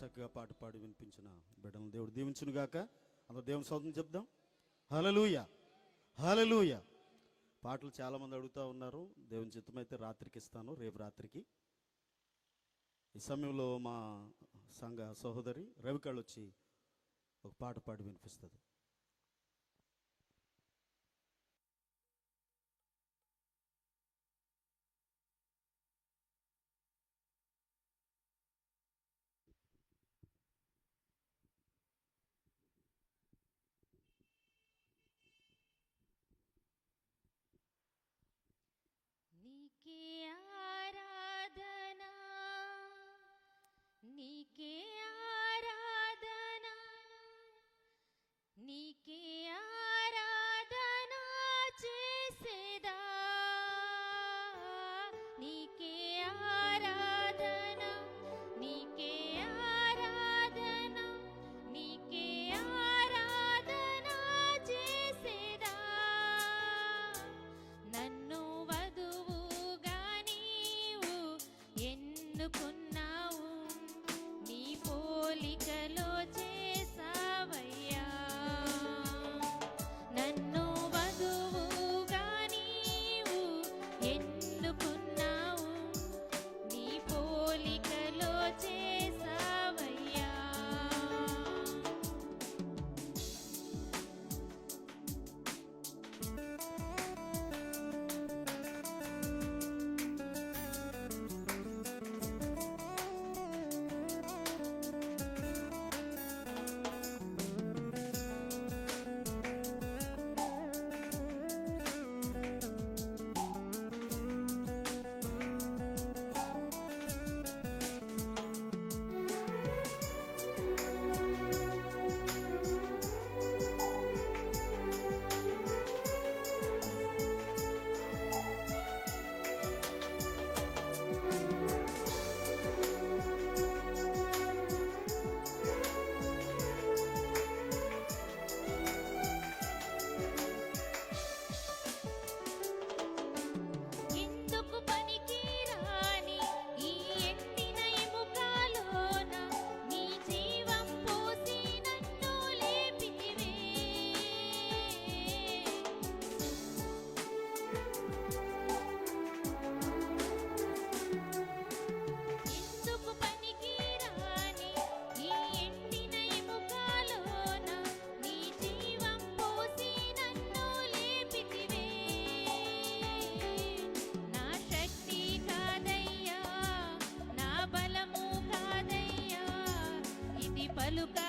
చక్కగా పాట పాడి వినిపించిన బిడ్డను దేవుడు దీవించును గాక అంత దేవుని సౌతం చెప్దాం. హలలుయ హలలుయ పాటలు చాలామంది అడుగుతూ ఉన్నారు. దేవుని చిత్తమైతే రాత్రికి ఇస్తాను రేపు రాత్రికి. ఈ సమయంలో మా సంఘ సహోదరి రవికళ్ళు వచ్చి ఒక పాట పాడి వినిపిస్తుంది. Yeah. lugar.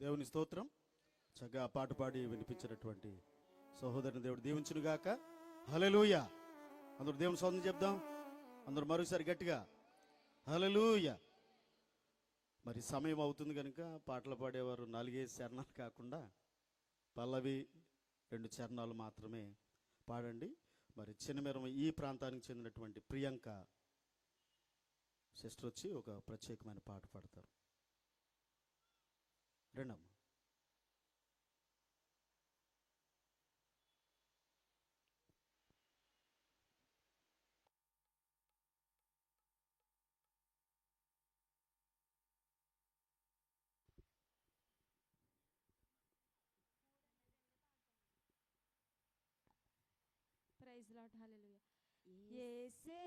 దేవుని స్తోత్రం. చక్కగా పాట పాడి వినిపించినటువంటి సహోదరుని దేవుడు దీవించునుగాక. హలలుయ అందరూ దేవుని సోదరం చెప్దాం. అందరు మరోసారి గట్టిగా హలలుయ మరి సమయం అవుతుంది కనుక పాటలు పాడేవారు నాలుగైదు చరణాలు కాకుండా పల్లవి రెండు చరణాలు మాత్రమే పాడండి. మరి చిన్నమెరం ఈ ప్రాంతానికి చెందినటువంటి ప్రియాంక సిస్టర్ వచ్చి ఒక ప్రత్యేకమైన పాట పాడతారు. రెండమ్మ. ప్రైజ్ లాట్ హాలెలుయా యేసే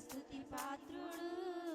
స్థుతి పాత్రుడు.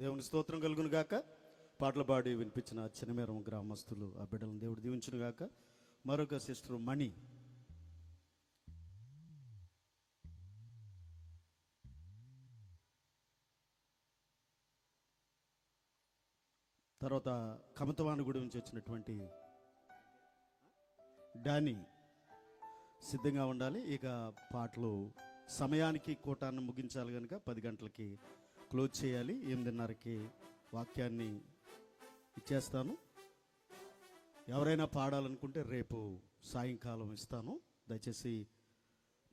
దేవుని స్తోత్రం కలుగును గాక. పాటలు పాడి వినిపించిన చిన్నమేరం గ్రామస్తులు ఆ బిడ్డలను దేవుడు దీవించును గాక. మరొక సిస్టర్ మణి. తర్వాత కమతవానిగూడెం నుంచి వచ్చినటువంటి డానీ సిద్ధంగా ఉండాలి. ఇక పాటలు సమయానికి కూటాన్ని ముగించాలి కనుక పది గంటలకి క్లోజ్ చేయాలి. ఎనిమిదిన్నరకి వాక్యాన్ని ఇచ్చేస్తాను. ఎవరైనా పాడాలనుకుంటే రేపు సాయంకాలం ఇస్తాను. దయచేసి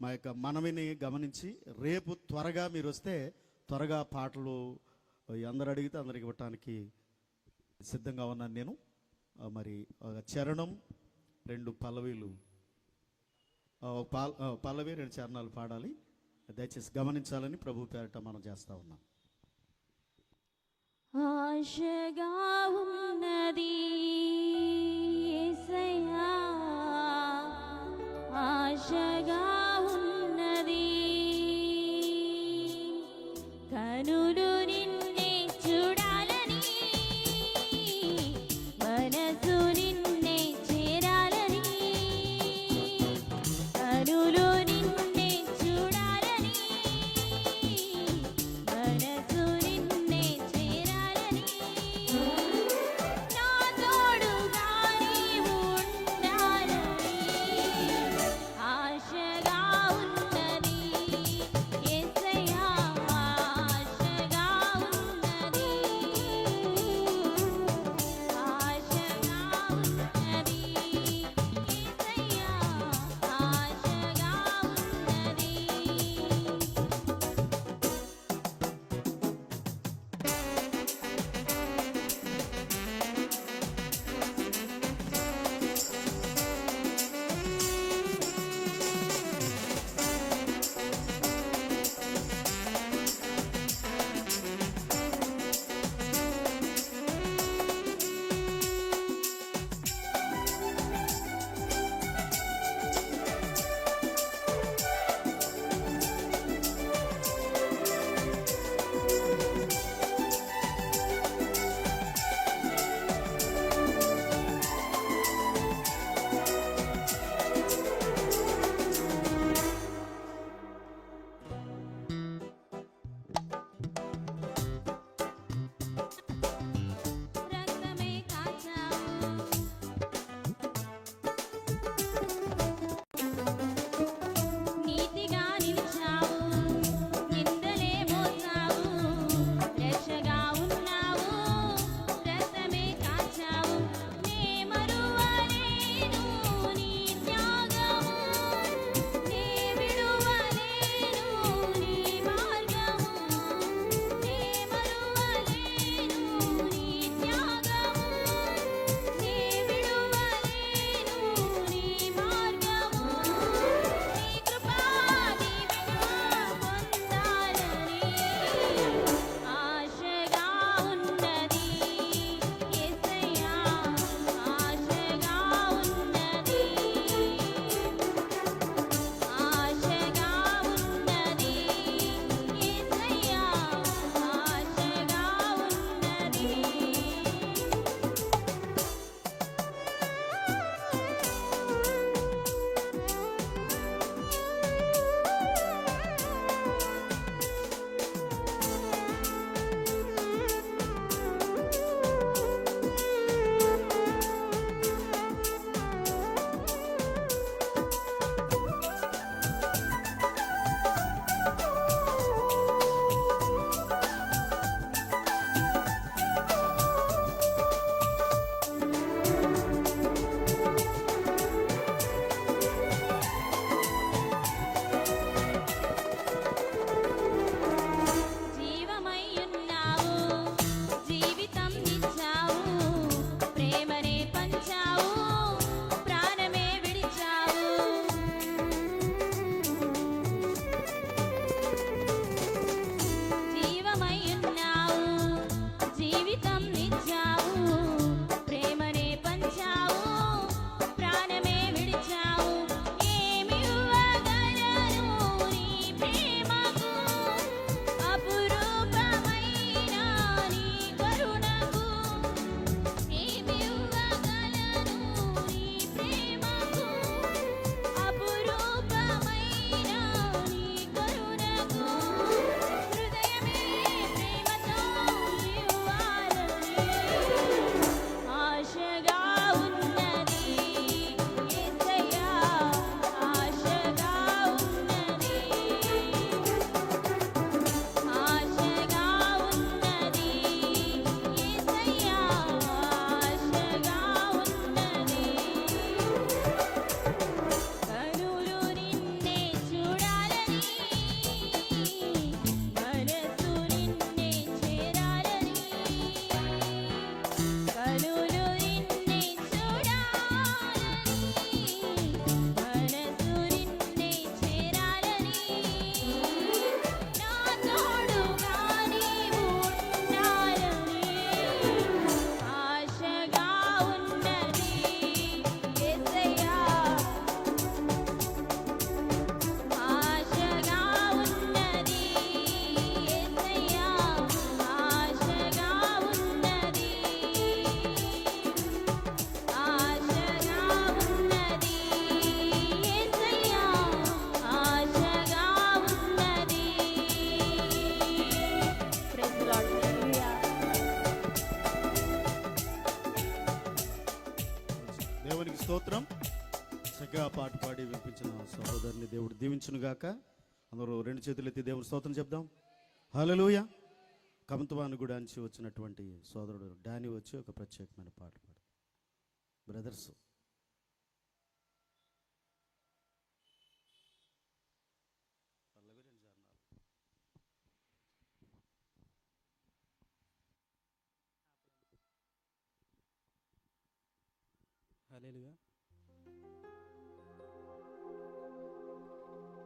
మా యొక్క మనవిని గమనించి రేపు త్వరగా మీరు వస్తే త్వరగా పాటలు అందరు అడిగితే అందరికి ఇవ్వటానికి సిద్ధంగా ఉన్నాను నేను. మరి ఒక చరణం రెండు పల్లవీలు. పాల్- పల్లవి రెండు చరణాలు పాడాలి. దయచేసి గమనించాలని ప్రభు పేరట మనం చేస్తా ఉన్నాం. Ashagaunadi Isaya Ashagaunadi Isaya చక్కగా పాట పాడి వినిపించిన సహోదరుని దేవుడు దీవించును గాక. అందరూ రెండు చేతులు ఎత్తి దేవుని స్తోత్రం చెప్దాం. హల్లెలూయ. కూడా అంచి వచ్చినటువంటి సోదరుడు డాని వచ్చి ఒక ప్రత్యేకమైన పాట పాడు. బ్రదర్స్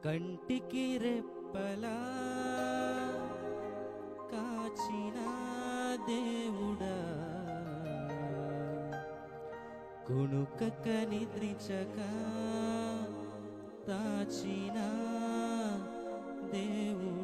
కంటికి రెప్పలా కాచిన దేవుడా. కుణుకక నిద్రించక దాచిన దేవుడా.